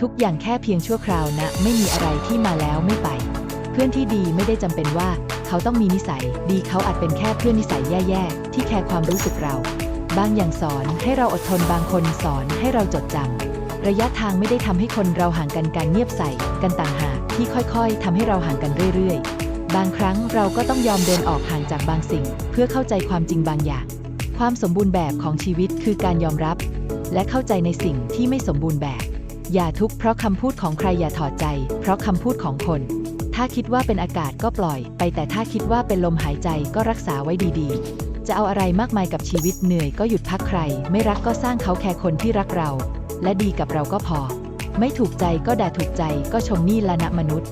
ทุกอย่างแค่เพียงชั่วคราวนะ ไม่มีอะไรที่มาแล้วไม่ไป เพื่อนที่ดีไม่ได้จำเป็นว่า เขาต้องมีนิสัย ดีเขาอาจเป็นแค่เพื่อนนิสัยแย่ๆ ที่แคร์ความรู้สึกเรา บางอย่างสอนให้เราอดทนบางคนสอนให้เราจดจำระยะทางไม่ได้ทำให้คนเราห่างกันการเงียบใส่กันต่างหากที่ค่อยๆทำให้เราห่างกันเรื่อยๆ บางครั้งเราก็ต้องยอมเดินออกห่างจากบางสิ่ง เพื่อเข้าใจความจริงบางอย่าง ความสมบูรณ์แบบของชีวิตคือการยอมรับ และเข้าใจในสิ่งที่ไม่สมบูรณ์แบบ อย่าทุกข์เพราะคำพูดของใครอย่าถอดใจ เพราะคำพูดของคน ถ้าคิดว่าเป็นอากาศก็ปล่อย ไปแต่ถ้าคิดว่าเป็นลมหายใจก็รักษาไว้ดีๆ จะเอาอะไรมากมายกับชีวิตเหนื่อยก็หยุดพักใคร ไม่รักก็สร้างเขาแค่คนที่รักเรา และดีกับเราก็พอ ไม่ถูกใจก็ด่าถูกใจก็ชมนี่ละนะมนุษย์